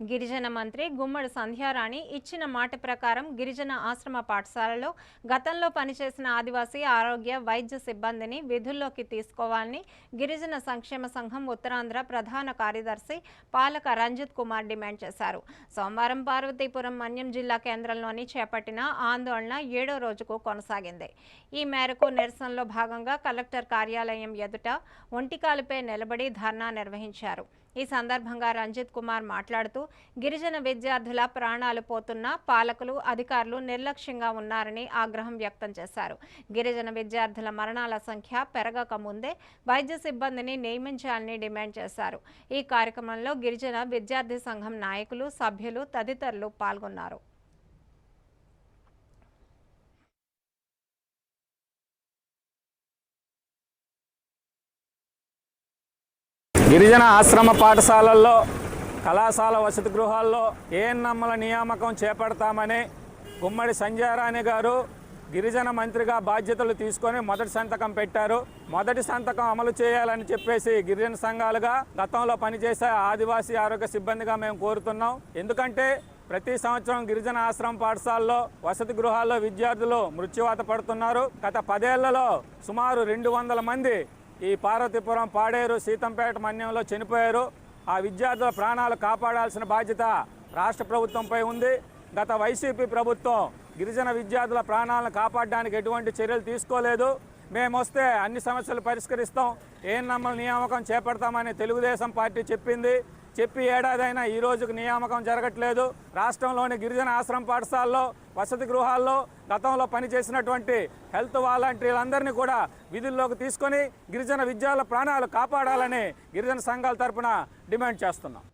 గిరిజన మంత్రి గుమ్మడి సంధ్యారాణి ఇచ్చిన మాట ప్రకారం గిరిజన ఆశ్రమ పాఠశాలలో గతంలో పనిచేసిన ఆదివాసీ ఆరోగ్య వైద్య సిబ్బందిని విధుల్లోకి తీసుకోవాలని గిరిజన సంక్షేమ సంఘం ఉత్తరాంధ్ర ప్రధాన కార్యదర్శి పాలక రంజిత్ కుమార్ డిమాండ్ చేశారు. సోమవారం పార్వతీపురం మన్యం జిల్లా కేంద్రంలోని చేపట్టిన ఆందోళన ఏడో రోజుకు కొనసాగింది. ఈ మేరకు నిరసనలో భాగంగా కలెక్టర్ కార్యాలయం ఎదుట ఒంటికాలుపై నిలబడి ధర్నా నిర్వహించారు. ఈ సందర్భంగా రంజిత్ కుమార్ మాట్లాడుతూ గిరిజన విద్యార్థుల ప్రాణాలు పోతున్నా పాలకులు అధికారులు నిర్లక్ష్యంగా ఉన్నారని ఆగ్రహం వ్యక్తం చేశారు. గిరిజన విద్యార్థుల మరణాల సంఖ్య పెరగక ముందే వైద్య సిబ్బందిని నియమించాలని డిమాండ్ చేశారు. ఈ కార్యక్రమంలో గిరిజన విద్యార్థి సంఘం నాయకులు సభ్యులు తదితరులు పాల్గొన్నారు. గిరిజన ఆశ్రమ పాఠశాలల్లో కళాశాల వసతి గృహాల్లో ఏఎన్ఎంల నియామకం చేపడతామని గుమ్మడి సంజయరాణి గారు గిరిజన మంత్రిగా బాధ్యతలు తీసుకొని మొదటి సంతకం పెట్టారు. మొదటి సంతకం అమలు చేయాలని చెప్పేసి గిరిజన సంఘాలుగా గతంలో పనిచేసే ఆదివాసీ ఆరోగ్య సిబ్బందిగా మేము కోరుతున్నాం. ఎందుకంటే ప్రతి సంవత్సరం గిరిజన ఆశ్రమ పాఠశాలలో వసతి గృహాల్లో విద్యార్థులు మృత్యువాత పడుతున్నారు. గత పదేళ్ళలో సుమారు రెండు వందల మంది ఈ పార్వతీపురం పాడేరు సీతంపేట మన్యంలో చనిపోయారు. ఆ విద్యార్థుల ప్రాణాలు కాపాడాల్సిన బాధ్యత రాష్ట్ర ప్రభుత్వంపై ఉంది. గత వైసీపీ ప్రభుత్వం గిరిజన విద్యార్థుల ప్రాణాలను కాపాడడానికి ఎటువంటి చర్యలు తీసుకోలేదు. మేము వస్తే అన్ని సమస్యలు పరిష్కరిస్తాం. ఏం ఏఎన్ఎంల నియామకం చేపడతామని తెలుగుదేశం పార్టీ చెప్పింది. చెప్పి ఏడాదైనా ఈ రోజుకు నియామకం జరగట్లేదు. రాష్ట్రంలోని గిరిజన ఆశ్రమ పాఠశాలలో వసతి గృహాల్లో గతంలో పనిచేసినటువంటి హెల్త్ వాలంటీర్లందరినీ కూడా విధుల్లోకి తీసుకొని గిరిజన విద్యాల ప్రాణాలు కాపాడాలని గిరిజన సంఘాల తరపున డిమాండ్ చేస్తున్నాం.